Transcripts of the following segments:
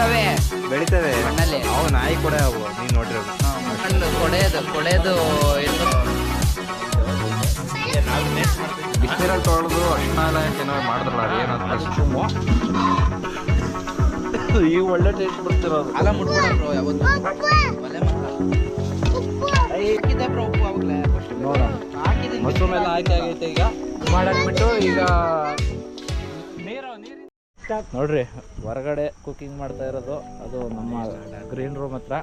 ಬೆಳಿತಾವೆ. ಬೆಳಿತವೆ. ಮಣ್ಣಲ್ಲಿ. ಅವು ನಾಯಿ ಕೂಡ ಅವು ನೀನು ನೋಡಿರೋದು. ಮಣ್ಣು ಕೊಡೆಯೋದು ಕೊಡೆಯೋದು ಇರ್ತದೆ ಬಿಸಿನೀರಲ್ಲಿ ತೊಳೆದು ಎಲ್ಲ ಏನೋ ಮಾಡಿದ್ರಲ್ಲ ಅದೇನು ಈ ಈಗ ಒಳ್ಳೆ ಟೇಸ್ಟ್ ಬರ್ತಿರೋದು ಅಲ್ಲ ಮುಟ್ಬೇಡ ಬ್ರೋ ಯಾವತ್ತು. ಒಲೆ ಹಾಕಿದ್ದೆ ಬ್ರೋ ಉಪ್ಪು ಅವಾಗಲೇ ನೋಡ ಹಾಕಿದ್ದೀನಿ. ಮಶ್ರೂಮ್ ಎಲ್ಲ ಆಯ್ಕೆ ಆಗೈತೆ ಈಗ. ಮಾಡಾಕ್ಬಿಟ್ಟು ಈಗ ನೋಡ್ರಿ ಹೊರಗಡೆ ಕುಕಿಂಗ್ ಮಾಡ್ತಾ ಇರೋದು ಅದು ನಮ್ಮ ಗ್ರೀನ್ ರೂಮ್ ಹತ್ರ.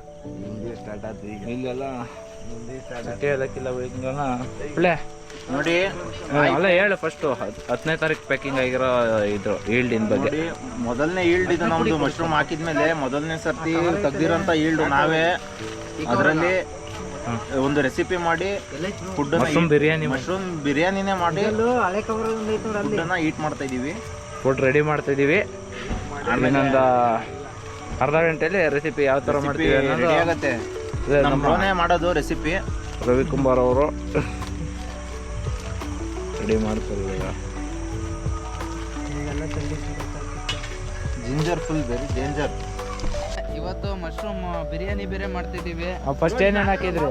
ಇಲ್ಲೆಲ್ಲ ಏಲಕ್ಕಿಲ್ಲ ಬೆಳಕಿಂಗನ ಪ್ಲೇ ನೋಡಿ ಅಲ್ಲ ಹೇಳು ಫಸ್ಟು ಹತ್ತನೇ ತಾರೀಕು ಪ್ಯಾಕಿಂಗ್ ಆಗಿರೋ ಇದು ಈಲ್ಡಿನ ಬಗ್ಗೆ. ಮೊದಲನೇ ಈಲ್ಡ್ ಇದು ನಮ್ದು ಮಶ್ರೂಮ್ ಹಾಕಿದ್ಮೇಲೆ ಮೊದಲನೇ ಸರ್ತಿ ತೆಗ್ದಿರೋಂಥ ಈಲ್ಡ್ ನಾವೇ ಅದರಲ್ಲಿ ಒಂದು ರೆಸಿಪಿ ಮಾಡಿ ಫುಡ್ ಮಶ್ರೂಮ್ ಬಿರಿಯಾನಿ ಮಶ್ರೂಮ್ ಬಿರಿಯಾನಿನೇ ಮಾಡಿ ಈಟ್ ಮಾಡ್ತಾ ಇದೀವಿ. ಫುಡ್ ರೆಡಿ ಮಾಡ್ತಾ ಇದೀವಿ ಒಂದು ಅರ್ಧ ಗಂಟೆಯಲ್ಲಿ ರೆಸಿಪಿ ಯಾವ ಥರ ಮಾಡ್ತೀವಿ ಅನ್ನೋದು ಆಗುತ್ತೆ. ನಮ್ಮ ಮಾಡೋದು ರೆಸಿಪಿ ರವಿಕುಮಾರ್ ಅವರು ರೆಡಿ ಮಾಡ್ತಾರೆ ಈಗ ಜಿಂಜರ್ ಫುಲ್ ವೆರಿ ಡೇಂಜರ್ ಇವತ್ತು ಮಶ್ರೂಮ್ ಬಿರಿಯಾನಿ ಬೇರೆ ಮಾಡ್ತಿದ್ದೀವಿ. ಫಸ್ಟ್ ಏನೇನು ಹಾಕಿದ್ರಿ?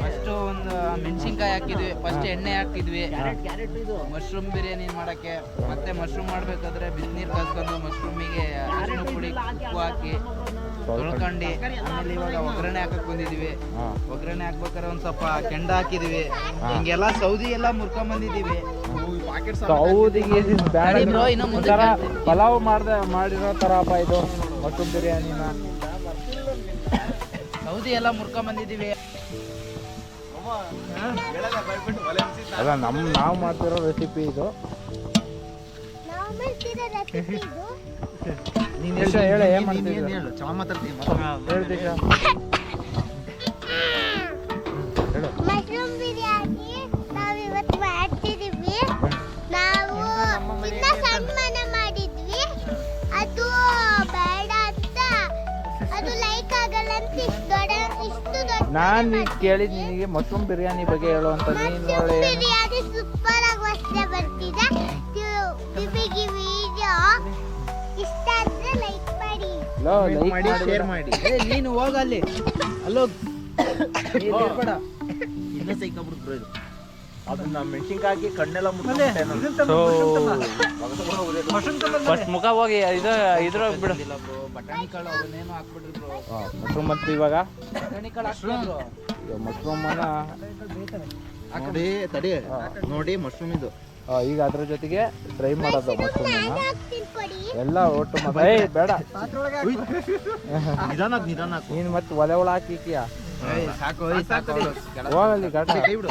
ಫಸ್ಟ್ ಒಂದು ಮೆಣಸಿನ್ಕಾಯಿ ಹಾಕಿದ್ವಿ. ಫಸ್ಟ್ ಎಣ್ಣೆ ಹಾಕಿದ್ವಿ. ಮಶ್ರೂಮ್ ಬಿರಿಯಾನಿ ಮಾಡಕ್ಕೆ. ಮತ್ತೆ ಮಶ್ರೂಮ್ ಮಾಡ್ಬೇಕಾದ್ರೆ ಬಿಸಿನೀರು ಕಾಸ್ಕೊಂಡು ಮಶ್ರೂಮಿಗೆ ಅರಿಶಿನ ಪುಡಿ ಉಪ್ಪು ಹಾಕಿ ತೊಳ್ಕೊಂಡು. ಆಮೇಲೆ ಇವಾಗ ಒಗ್ಗರಣೆ ಹಾಕಕ್ ಬಂದಿದೀವಿ ಒಗ್ಗರಣೆ ಹಾಕ್ಬೇಕಾದ್ರೆ ಒಂದ್ ಸ್ವಲ್ಪ ಕೆಂಡ ಹಾಕಿದೀವಿ ಹಿಂಗೆಲ್ಲ ಸೌದಿ ಎಲ್ಲ ಮುರ್ಕೊಂಡ್ ಬಂದಿದೀವಿ ಸೌದಿಗೆ ಪಲಾವ್ ಮಾಡ್ದೆ ಮಾಡಿರೋ ತರಪ್ಪ ಇದು ಮಶ್ರೂಮ್ ಬಿರಿಯಾನಿನ. ಸೌದಿ ಎಲ್ಲ ಮುರ್ಕೊಂಡ್ ಬಂದಿದೀವಿ ಅಲ್ಲ ನಮ್ಮ ನಾವು ಮಾಡ್ತಿರೋ ರೆಸಿಪಿ ಇದು. ನಾವು ಮಾಡ್ತಿರೋ ರೆಸಿಪಿ ಇದು ದಿಶ ಹೇಳ ಏನ್ ಮಾಡ್ತಿದ್ದೆ ಹೇಳು ಚೆನ್ನಾಗಿ ಮಾತಾಡ್ತೀನಿ ಹೇಳು ದಿಶ ಹೇಳು. ಮಶ್ರೂಮ್ ಬಿರಿಯಾನಿ ನಾವು ಇವತ್ತು ಮಾಡ್ತಿದೀವಿ. ನಾವು ಸಣ್ಣ ನಾನು ಕೇಳಿದ ಕೇಳಿದ್ ನಿನಗೆ ಮಶ್ರೂಮ್ ಬಿರಿಯಾನಿ ಬಗ್ಗೆ ಹೇಳು ಅಂತ ನೀನು ಬಿರಿಯಾನಿ ಸೂಪರ್ ಆಗಿ ವಾಸನೆ ಬರ್ತಿದೆ. ನಿಮಗೆ ವಿಡಿಯೋ ಇಷ್ಟ ಆದ್ರೆ ಲೈಕ್ ಮಾಡಿ. ಲೈಕ್ ಮಾಡಿ ಶೇರ್ ಮಾಡಿ. ಏ ನೀನು ಹೋಗ ಅಲ್ಲಿ ಅಲ್ಲೋ ಬೇಡ ಇನ್ನೂ ಸೈಕೊಂಡ್ಬಿಡ್ತು ಇದು. ಅದನ್ನ ಮೆಣಸಿನ್ಕಾಯಿ ಹಾಕಿ ಕಣ್ಣೆಲ್ಲ ನಾನು. ಫಸ್ಟ್ ಮುಖ ಹೋಗಿ ಇದು ಇದ್ರಾಗ ಬಿಡು. ಇಲ್ಲ ಬ್ರೋ ಬಟಾಣಿ ಕಾಳು ಅವನ್ನೇನು ಹಾಕ್ಬಿಡ್ರಿ ಬ್ರೋ ಮಶ್ರೂಮ್ ಮತ್ತು ಇವಾಗ. ಮಶ್ರೂಮ್. ಮಶ್ರೂಮನ್ನ ನೋಡಿ ತಡಿ ನೋಡಿ ಮಶ್ರೂಮ್ ಇದು. ಈಗ ಅದ್ರ ಜೊತೆಗೆ ಡ್ರೈ ಮಾಡೋದು ಮಶ್ರೂಮ್ ಎಲ್ಲ ಒಟ್ಟು ಏಯ್ ಬೇಡ. ನಿಧಾನ ನಿಧಾನ. ನೀನು ಮತ್ತೆ ಒಲೆ ಒಳ ಹಾಕಿ ಸಾಕು ಹೋಗಲ್ಲಿ ಗಾಟ ಕೈ ಬಿಡು.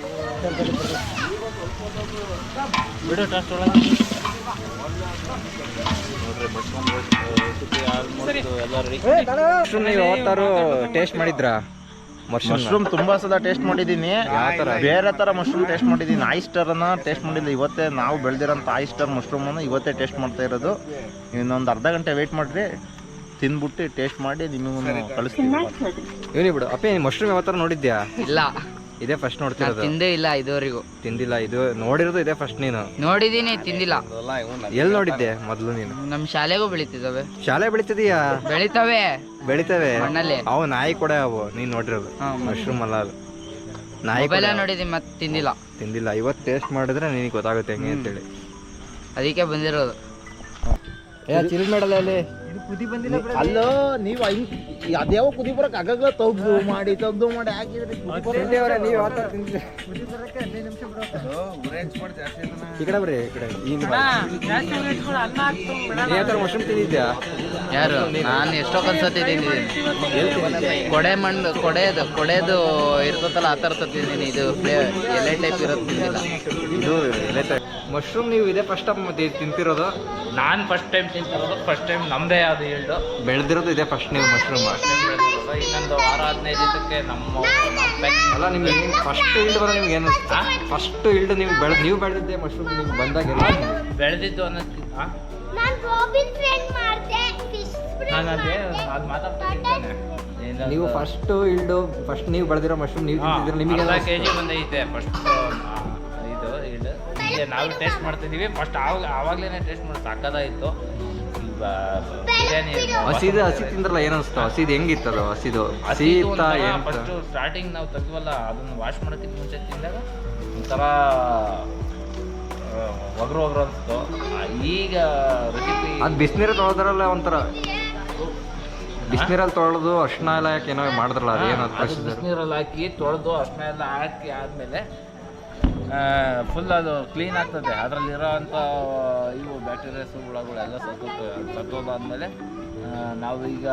ಬಿಡು ಟಸ್ಟ್ ಒಳಗೆ. ಮಶ್ರೂಮ್ ನೀವು ಯಾವತ್ತಾರು ಟೇಸ್ಟ್ ಮಾಡಿದ್ರಾ? ಮಶ್ರೂಮ್ ತುಂಬಾ ಸಲ ಟೇಸ್ಟ್ ಮಾಡಿದೀನಿ ಬೇರೆ ತರ ಮಶ್ರೂಮ್ ಟೇಸ್ಟ್ ಮಾಡಿದೀನಿ ಆಯಿಸ್ಟರ್ ಅನ್ನ ಟೇಸ್ಟ್ ಮಾಡಿಲ್ಲ. ಇವತ್ತೇ ನಾವು ಬೆಳೆದಿರೋಂಥ ಆಯಿಸ್ಟರ್ ಮಶ್ರೂಮ್ ಅನ್ನ ಇವತ್ತೇ ಟೇಸ್ಟ್ ಮಾಡ್ತಾ ಇರೋದು. ಇನ್ನೊಂದು ಅರ್ಧ ಗಂಟೆ ವೇಟ್ ಮಾಡ್ರಿ. ತಿಂದ್ಬಿಟ್ಟು ಟೇಸ್ಟ್ ಮಾಡಿ ನಿಮಗೂ ಕಳಿಸ್ತೀನಿ. ಇವನಿ ಬಿಡು ಅಪ್ಪೇ ಮಶ್ರೂಮ್ ಯಾವ ಯಾವತ್ತಾರ ನೋಡಿದ್ಯಾ? ಇಲ್ಲ. ಇದೇ ಫಸ್ಟ್ ನೋಡ್ತಿರೋದು. ತಿಂದೇ ಇಲ್ಲ ಇದುವರೆಗೂ. ತಿಂದಿಲ್ಲ ಇದು ನೋಡಿರೋದು ಇದೇ ಫಸ್ಟ್ ನೀನು. ನೋಡಿದೀನಿ ತಿಂದಿಲ್ಲ. ಎಲ್ಲಿ ನೋಡಿದ್ದೆ ಮೊದಲು ನೀನು? ನಮ್ ಶಾಲೆಗೂ ಬೆಳಿತಿದಾವೆ ಶಾಲೆ ಬೆಳಿತಿದೀಯಾ? ಬೆಳಿತಾವೆ. ಬೆಳಿತವೆ. ಮಣ್ಣಲ್ಲಿ. ಅವು ನಾಯಿ ಕೂಡ ಅವು ನೀನ್ ನೋಡಿರೋದು. ಮಶ್ರೂಮ್ ಅಲ್ಲ ಅದು. ನಾಯಿ ಕೂಡ. ಮೊಬೈಲ ನೋಡಿದೀನಿ ಮತ್ತೆ ತಿಂದಿಲ್ಲ. ತಿಂದಿಲ್ಲ. ಇವತ್ತು ಟೇಸ್ಟ್ ಮಾಡಿದ್ರೆ ನಿನಗೆ ಗೊತ್ತಾಗುತ್ತೆ ಹೆಂಗೆ ಅಂತೇಳಿ. ಅದಕ್ಕೆ ಬಂದಿರೋದು. ಏ ಚಿಲ್ ಮಾಡಲ್ಲ ಅಲ್ಲಿ. ಅಲ್ಲೋ ನೀವು ಅದ್ಯಾವ ಕುದಿ ಬರಕ್ ಆಗಾಗ ತಗ್ದು ಮಾಡಿ ತಗ್ದು ಮಾಡಿ ಹಾಕಿದ್ರೆ ನೀವು ಈ ಕಡೆ ಬರ್ರಿ ಈ ಕಡೆ. ಈ ಥರ ಮಶ್ರೂಮ್ ತಿಂದಿದ್ಯಾ? ಯಾರು? ನಾನು ಎಷ್ಟೋ ಕನ್ಸತಿ ತಿಂದಿದ್ದೀನಿ. ಕೊಡೆ ಮಣ್ಣು ಕೊಡೆದು ಕೊಡೆದು ಇರ್ತದಲ್ಲ ಆ ಥರ ತಿಂದಿದ್ದೀನಿ. ಇದು ಎಲೆ ಟೈಪ್ ಇರೋದು ತಿಂದಿಲ್ಲ. ಇದು ಎಲೆ ಮಶ್ರೂಮ್ ನೀವು ಇದೇ ಫಸ್ಟ್ ಟೈಮ್ ತಿಂತಿರೋದು? ನಾನು ಫಸ್ಟ್ ಟೈಮ್ ತಿಂತಿರೋದು ಫಸ್ಟ್ ಟೈಮ್ ನಮ್ಮದೇ ಅದು ಹೇಳ್ದು. ಬೆಳೆದಿರೋದು ಇದೇ ಫಸ್ಟ್ ನೀವು ಮಶ್ರೂಮ್ ಇನ್ನೊಂದು ವಾರ ಹದಿನೈದು ದಿವಸಕ್ಕೆ ನಮ್ಮ ಅಲ್ಲ ನಿಮ್ಗೆ ಫಸ್ಟ್ ಇಲ್ಡ್ ಬರೋ ನಿಮ್ಗೆ ಏನು ಫಸ್ಟ್ ಇಲ್ಡ್ ನೀವು ಬೆಳೆ ನೀವು ಬೆಳೆದಿದ್ದೆ ಮಶ್ರೂಮ್ ನಿಮ್ಗೆ ಬಂದಾಗೆಲ್ಲ? ಬೆಳೆದಿದ್ದು ಅನ್ನೋದಕ್ಕಿಂತ ನಾನು ಅದೇ ಅದು ಮಾತಾಡ್ತಾ ಇದ್ದಾನೆ ನೀವು ಫಸ್ಟ್ ಇಲ್ಡು ಫಸ್ಟ್ ನೀವು ಬೆಳೆದಿರೋ ಮಶ್ರೂಮ್ ನೀವು ತಿಂತಿದ್ರೆ ನಿಮಗೆ ಎಲ್ಲ ಕೆಜಿ ಬಂದೈತೆ ಫಸ್ಟ್ ಇದು ಇದು. ಈಗ ನಾವು ಟೇಸ್ಟ್ ಮಾಡ್ತಿದ್ದೀವಿ. ಫಸ್ಟ್ ಆವಾಗ ಆವಾಗಲೇ ಟೇಸ್ಟ್ ಮಾಡಿ ಸಾಕಾದಾಯಿತು. ಈಗ ಬಿರಿಯಾನಿ ಹಸಿದು ಹಸಿ ತಿಂದ್ರಲ್ಲ ಏನು ಅನಿಸ್ತು ಹಸಿದು? ಹೆಂಗಿತ್ತು ಅದು ಹಸಿದು ಹಸಿ ಫಸ್ಟ್ ಸ್ಟಾರ್ಟಿಂಗ್ ನಾವು ತೆಗ್ವಲ್ಲ ಅದನ್ನು ವಾಶ್ ಮಾಡೋದಕ್ಕೆ ಮುಂಚೆ ತಿಂದಾಗ ಒಂಥರ ಒಗರು ಒಗರು ಅನಿಸ್ತು ಈಗ ರೆಸಿಪಿ ಅದು ಬಿಸಿನೀರು ತೊಳೆದ್ರಲ್ಲ ಒಂಥರ. ಬಿಸಿನೀರಲ್ಲಿ ತೊಳೆದು ಅರ್ಶಿನ ಎಲ್ಲ ಹಾಕಿ ಏನೋ ಮಾಡಿದ್ರಲ್ಲ ಅದು ಏನೋ ಪ್ರೊಸೀಜರ್ ಬಿಸಿನೀರಲ್ಲಿ ಹಾಕಿ ತೊಳೆದು ಅರ್ಶಿನ ಎಲ್ಲ ಹಾಕಿ ಆದಮೇಲೆ ಫುಲ್ ಅದು ಕ್ಲೀನ್ ಆಗ್ತದೆ. ಅದರಲ್ಲಿರೋ ಅಂಥ ಇವು ಬ್ಯಾಕ್ಟೀರಿಯಾಸ್ ಹುಳಗಳು ಎಲ್ಲ ಸತ್ತೋಗ್ತವೆ. ಸತ್ತೋದಾದಮೇಲೆ ನಾವು ಈಗ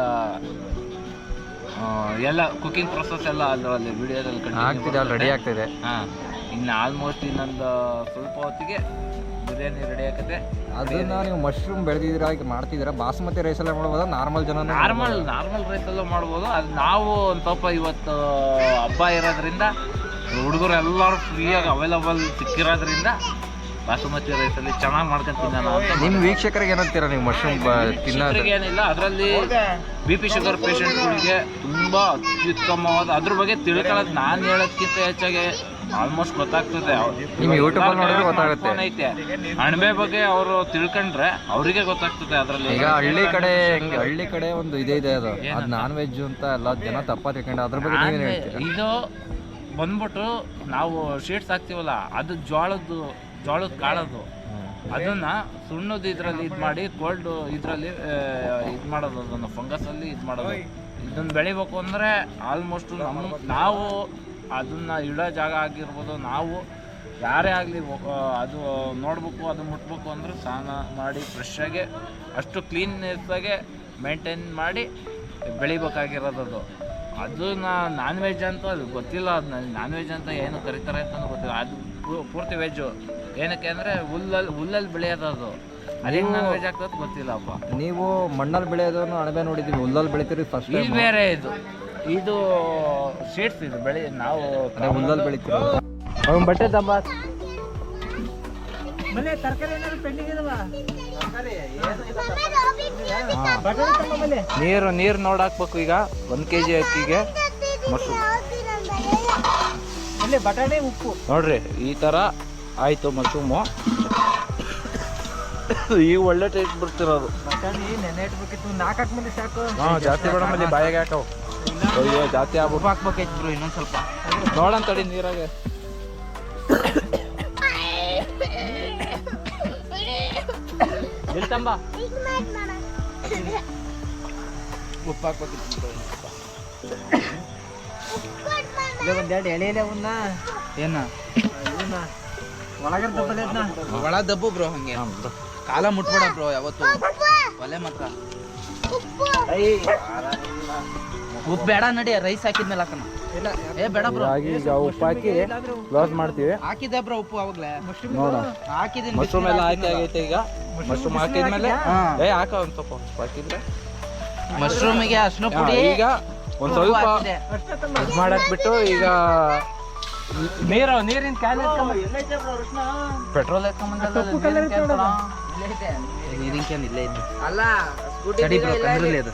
ಎಲ್ಲ ಕುಕಿಂಗ್ ಪ್ರೊಸೆಸ್ ಎಲ್ಲ ಅದರಲ್ಲಿ ವಿಡಿಯೋದಲ್ಲಿ ಆಗ್ತಿದೆ ರೆಡಿ ಆಗ್ತಿದೆ. ಹಾಂ ಇನ್ನು ಆಲ್ಮೋಸ್ಟ್ ಇನ್ನೊಂದು ಸ್ವಲ್ಪ ಹೊತ್ತಿಗೆ ಬಿರಿಯಾನಿ ರೆಡಿ ಆಗತ್ತೆ. ಅದನ್ನ ನೀವು ಮಶ್ರೂಮ್ ಬೆಳೆದಿದ್ದೀರಾ ಈಗ ಮಾಡ್ತಿದ್ದೀರಾ ಬಾಸ್ಮತಿ ರೈಸ್ ಎಲ್ಲ ಮಾಡ್ಬೋದಾ ನಾರ್ಮಲ್ ಜನ ನಾರ್ಮಲ್ ನಾರ್ಮಲ್ ರೈಸಲ್ಲೂ ಮಾಡ್ಬೋದು. ಅದು ನಾವು ಒಂದು ಸ್ವಲ್ಪ ಇವತ್ತು ಹಬ್ಬ ಇರೋದ್ರಿಂದ ಹುಡುಗರು ಎಲ್ಲರೂ ಫ್ರೀಯಾಗಿ ಅವೈಲಬಲ್ ಸಿಕ್ಕಿರೋದ್ರಿಂದ ಬಾಸುಮತಿ ರೈಸಲ್ಲಿ ಚೆನ್ನಾಗಿ ಮಾಡ್ಕೊಂಡು ತಿನ್ನೋಣ ಅಂತ ನಿಮ್ಮ ವೀಕ್ಷಕರಿಗೆ ಏನಂತೀರಾ ನೀವು ಮಶ್ರೂಮ್ ತಿನ್ನೋದು? ಏನಿಲ್ಲ ಅದರಲ್ಲಿ ಬಿ ಪಿ ಶುಗರ್ ಪೇಷಂಟ್ಗಳಿಗೆ ತುಂಬ ಅತ್ಯುತ್ತಮವಾದ ಅದ್ರ ಬಗ್ಗೆ ತಿಳ್ಕೊಳ್ಳೋದು ನಾನು ಹೇಳೋದಕ್ಕಿಂತ ಹೆಚ್ಚಾಗಿ ಆಲ್ಮೋಸ್ಟ್ ಗೊತ್ತಾಗ್ತದೆ. ನಿಮ್ಮ YouTube ನೋಡಿದ್ರೆ ಗೊತ್ತಾಗುತ್ತೆ. ಐತೆ. ಅಣಬೆ ಬಗ್ಗೆ ಅವರು ತಿಳ್ಕೊಂಡ್ರೆ ಅವರಿಗೆ ಗೊತ್ತಾಗ್ತದೆ ಅದರಲ್ಲಿ. ಈಗ ಹಳ್ಳಿ ಕಡೆ ಹೆಂಗೆ ಹಳ್ಳಿ ಕಡೆ ಒಂದು ಇದೇ ಇದೆ ಅದು. ಅದು ನಾನ್ ವೆಜ್ ಅಂತ ಎಲ್ಲ ಜನ ತಪ್ಪ ತಿಳ್ಕೊಂಡು ಅದ್ರ ಬಗ್ಗೆ ನೀವೇನು ಹೇಳ್ತೀರಾ? ಇದು ಬಂದ್ಬಿಟ್ಟು ನಾವು ಶೀಟ್ಸ್ ಹಾಕ್ತೀವಲ್ಲ ಅದು ಜೋಳದ್ದು ಜೋಳದ ಕಾಳದು. ಅದನ್ನ ಸುಣ್ಣದ ಇದರಲ್ಲಿ ಇದು ಮಾಡಿ ಕೋಲ್ಡ್ ಇದರಲ್ಲಿ ಇದು ಮಾಡೋದು ಅದನ್ನು ಫಂಗಸಲ್ಲಿ ಇದು ಮಾಡೋದು. ಇದನ್ನ ಬೆಳಿಬೇಕು ಅಂದರೆ ಆಲ್ಮೋಸ್ಟ್ ನಮ್ಮ ನಾವು ಅದನ್ನ ಇಡೋ ಜಾಗ ಆಗಿರ್ಬೋದು ನಾವು ಯಾರೇ ಆಗಲಿ ಅದು ನೋಡಬೇಕು ಅದು ಮುಟ್ಬೇಕು ಅಂದ್ರೆ ಸ್ನಾನ ಮಾಡಿ ಫ್ರೆಶ್ಶಾಗೆ ಅಷ್ಟು ಕ್ಲೀನ್ನೆಸ್ಸಾಗೆ ಮೇಂಟೈನ್ ಮಾಡಿ ಬೆಳಿಬೇಕಾಗಿರೋದು ಅದು. ಅದನ್ನ ನಾನ್ ವೆಜ್ ಅಂತ ಅದು ಗೊತ್ತಿಲ್ಲ ಅದು ನನಗೆ ನಾನ್ ವೆಜ್ ಅಂತ ಏನು ಕರೀತಾರೆ ಅಂತ ಗೊತ್ತಿಲ್ಲ. ಅದು ಪೂರ್ತಿ ವೆಜ್ಜು ಏನಕ್ಕೆ ಅಂದರೆ ಹುಲ್ಲಲ್ಲಿ ಹುಲ್ಲಲ್ಲಿ ಬೆಳೆಯೋದು ಅದು. ನಾನ್ ವೆಜ್ ಆಗ್ತದೆ ಗೊತ್ತಿಲ್ಲಪ್ಪ. ನೀವು ಮಣ್ಣಲ್ಲಿ ಬೆಳೆಯೋದನ್ನು ಅಣಬೆ ನೋಡಿದ್ದೀವಿ ಹುಲ್ಲಲ್ಲಿ ಬೆಳಿತೀರಿ ಫಸ್ಟ್ ಇದು ಬೇರೆ ಇದು. ಇದು ಸೀಡ್ಸ್ ಇದು ಬೆಳೆ ನಾವು ಅದೇ ಬೆಳಿತೀವಿ ಅವ್ನು ಬಟ್ಟೆ ತಮ್ಮ ನೀರು ನೀರು ನೋಡಿ ಹಾಕ್ಬೇಕು ಈಗ. ಒಂದು ಕೆ ಜಿ ಅಕ್ಕಿಗೆ ಮಶ್ರೂಮ್ ಬಟಾಣಿ ಉಪ್ಪು. ನೋಡ್ರಿ ಈ ಥರ ಆಯಿತು ಮಶ್ರೂಮು. ಈಗ ಒಳ್ಳೆ ಟೇಸ್ಟ್ ಬರ್ತಿರೋದು. ಬಟಾಣಿ ನೆನೆ ಇಟ್ಬೇಕಿತ್ತು ನಾಲ್ಕು ಮಂದಿ ಸಾಕು. ಹಾಂ ಜಾಸ್ತಿ ಬೇಡ ಅಲ್ಲಿ ಬಾಯಿಗೆ ಹಾಕವು. ಅಯ್ಯೋ ಜಾತಿ ಆಗ್ಬಿಟ್ಟು ಉಪ್ಪು ಹಾಕ್ಬೇಕೈತಿ ಬ್ರೋ ಇನ್ನೊಂದು ಸ್ವಲ್ಪ. ನೋಡೋಣ ತಡಿ ನೀರಾಗೆ ನಿಲ್ತಂಬ. ಉಪ್ಪು ಹಾಕ್ಬೇಕಿತ್ತು ಬ್ರೋ. ಒಂದೆರಡು ಎಳೆ ಎಲೆ ಅವನ್ನ ಏನ? ಒಳ ದಬ್ಬು ಬ್ರೋ ಹಂಗೆ. ಕಾಲ ಮುಟ್ಬೇಡ ಬ್ರೋ ಯಾವತ್ತು. ಒಲೆ ಮಾತ್ರ. ಉಪ್ಪು. ಬೇಡ ನಡಿ ರೈಸ್ ಹಾಕಿದ್ಮೇಲೆ ಹಾಕೋಣ. ಏ ಬೇಡ ಬ್ರೋ ಹಾಗಾಗಿ ಈಗ ಉಪ್ಪು ಹಾಕಿ ಕ್ಲೋಸ್ ಮಾಡ್ತೀವಿ. ಹಾಕಿದ್ದೆ ಬ್ರೋ ಉಪ್ಪು ಅವಾಗ್ಲೇ? ನೋಡೋಣ. ಹಾಕಿದ್ದೀನಿ ಮಶ್ರೂಮ್ ಎಲ್ಲ ಹಾಕಿ ಆಗೈತೆ ಈಗ. ಮಶ್ರೂಮ್ ಹಾಕಿದ್ಮೇಲೆ? ಏ ಹಾಕ ಒಂದು ಸ್ವಲ್ಪ ಉಪ್ಪು ಹಾಕಿದ್ರೆ? ಮಶ್ರೂಮಿಗೆ ಅರ್ಶಿನ ಪುಡಿ ಈಗ ಒಂದು ಸ್ವಲ್ಪ ಇದು ಮಾಡಕ್ ಬಿಟ್ಟು ಈಗ ನೀರು ನೀರಿನ ಕ್ಯಾನ್ ಪೆಟ್ರೋಲ್ ನೀರಿನ ಕ್ಯಾನ್ ಇಲ್ಲೇ ಇದ್ದು ಅಲ್ಲ ತಡಿ ಬ್ರೋ ಕಂದ್ರಲ್ಲಿ ಅದು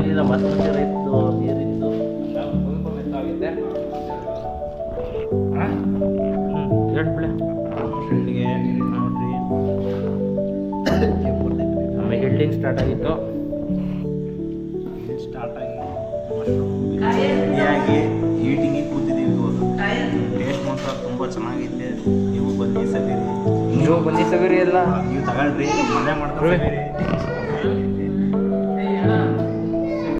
ನಮಗೆ ಗೊತ್ತಾಗಲಿಲ್ಲ ಬಾಸ್ಮತಿ ನೋಡ್ರಿ ನೀರಿಂದು ನಮಗೆ ಹಿಲ್ಡಿಂಗ್ ಸ್ಟಾರ್ಟ್ ಆಗಿತ್ತು. ಸ್ಟಾರ್ಟ್ ಆಗಿ ಈಟಿಂಗಿಗೆ ಕೂತಿದ್ದೀವಿ ಇವಾಗ. ಟೇಸ್ಟ್ ಮಾತ್ರ ತುಂಬ ಚೆನ್ನಾಗಿದೆ ನೀವು ಬನ್ನಿ ನೀವು ಬಂದಿ ಸಗರಿ ಎಲ್ಲ. ನೀವು ತಗೊಳ್ರಿ ಮನೆ ಮಾಡ್ಕೊಂಡು